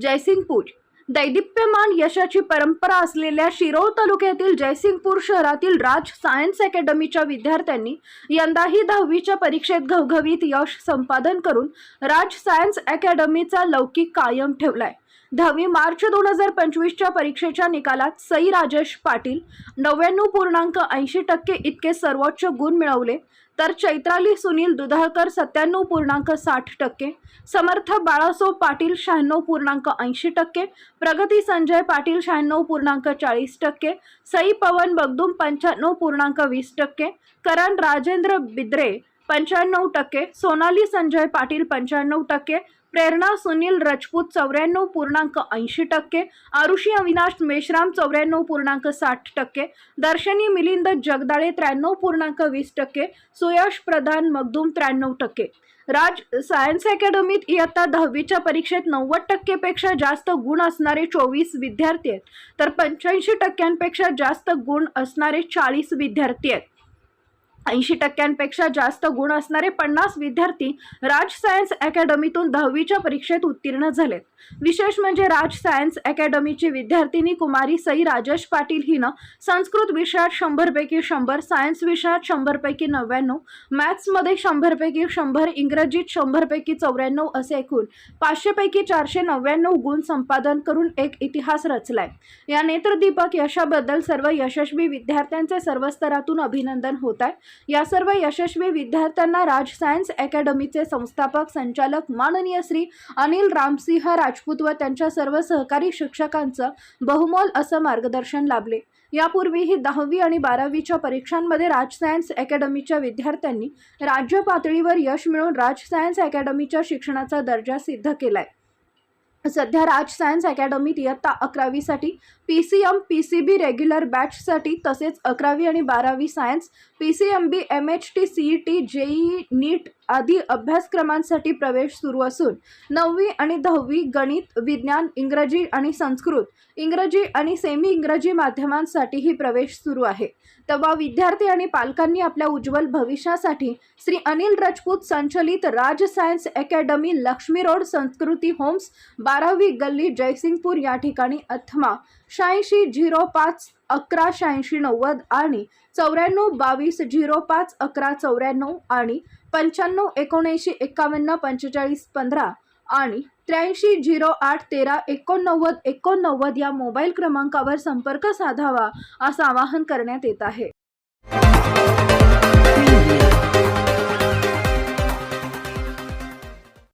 जयसिंगपूर. दैदिप्यमान यशाची परंपरा असलेल्या शिरोळ तालुक्यातील जयसिंगपूर शहरातील राज सायन्स अकॅडमीच्या विद्यार्थ्यांनी यंदाही दहावीच्या परीक्षेत घवघवीत यश संपादन करून राज सायन्स अकॅडमीचा लौकिक कायम ठेवलाय. दहावी मार्च दोन हजार पंचवीसच्या परीक्षेच्या निकालात सई राजेश पाटील नव्याण्णव पूर्णांक ऐंशी टक्के इतके सर्वोच्च गुण मिळवले. तर चैत्राली सुनील दुधाळकर सत्त्याण्णव पूर्णांक साठ टक्के समर्थ बाळासो पाटील शहाण्णव पूर्णांक ऐंशी टक्के प्रगती संजय पाटील शहाण्णव पूर्णांक चाळीस टक्के सई पवन बगदूम पंच्याण्णव पूर्णांक वीस टक्के करण राजेंद्र बिद्रे पंच्याण्णव टक्के सोनाली संजय पाटील पंच्याण्णव टक्के प्रेरणा सुनील राजपूत चौऱ्याण्णव पूर्णांक ऐंशी टक्के आरुषी अविनाश मेश्राम चौऱ्याण्णव पूर्णांक साठ टक्के दर्शनी मिलिंद जगदाळे त्र्याण्णव पूर्णांक वीस टक्के सुयश प्रधान मगदूम त्र्याण्णव टक्के. राज सायन्स अकॅडमीत इयत्ता दहावीच्या परीक्षेत नव्वद टक्केपेक्षा जास्त गुण असणारे चोवीस विद्यार्थी आहेत. तर पंच्याऐंशी टक्क्यांपेक्षा जास्त गुण असणारे चाळीस विद्यार्थी आहेत. ऐंशी टक्क्यांपेक्षा जास्त गुण असणारे पन्नास विद्यार्थी राज सायन्स अकॅडमीतून दहावीच्या परीक्षेत उत्तीर्ण झालेत. विशेष म्हणजे राज सायन्स अकॅडमीची विद्यार्थिनी कुमारी सई राजेश पाटील हिनं संस्कृत विषयात शंभरपैकी शंभर सायन्स विषयात शंभरपैकी नव्याण्णव मॅथ्समध्ये शंभरपैकी शंभर इंग्रजीत शंभरपैकी चौऱ्याण्णव असे एकूण पाचशेपैकी चारशे नव्याण्णव गुण संपादन करून एक इतिहास रचलाय. या नेत्रदीपक यशाबद्दल सर्व यशस्वी विद्यार्थ्यांचे सर्व स्तरातून अभिनंदन होत आहे. या सर्व यशस्वी विद्यार्थ्यांना राज सायन्स अकॅडमीचे संस्थापक संचालक माननीय श्री अनिल रामसिंह राजपूत व त्यांच्या सर्व सहकारी शिक्षकांचं बहुमोल असं मार्गदर्शन लाभले. यापूर्वीही दहावी आणि बारावीच्या परीक्षांमध्ये राज सायन्स अकॅडमीच्या विद्यार्थ्यांनी राज्य पातळीवर यश मिळवून राज सायन्स अकॅडमीच्या शिक्षणाचा दर्जा सिद्ध केलाय. सध्या राज सायन्स अकॅडमीत इयत्ता अकरावीसाठी P C M P C B regular बॅचसाठी तसेच अकरावी आणि बारावी science P C M B M H T C E T JEE NEET आदी अभ्यासक्रमांसाठी प्रवेश सुरू असून नववी आणि दहावी गणित विज्ञान इंग्रजी आणि संस्कृत इंग्रजी आणि सेमी इंग्रजी माध्यमांसाठीही प्रवेश सुरू आहे. तेव्हा विद्यार्थी आणि पालकांनी आपल्या उज्ज्वल भविष्यासाठी श्री अनिल राजपूत संचलित Raj science academy Lakshmi road Sanskruti homes बारावी गल्ली जयसिंगपूर या ठिकाणी अथमा शहाऐंशी झिरो पाच अकरा शहाऐंशी नव्वद आणि चौऱ्याण्णव बावीस झिरो पाच अकरा चौऱ्याण्णव आणि पंच्याण्णव एकोणऐंशी एकावन्न पंचेचाळीस पंधरा आणि त्र्याऐंशी झिरो आठ तेरा एकोणनव्वद एकोणनव्वद या मोबाईल क्रमांकावर संपर्क साधावा असं आवाहन करण्यात येत आहे.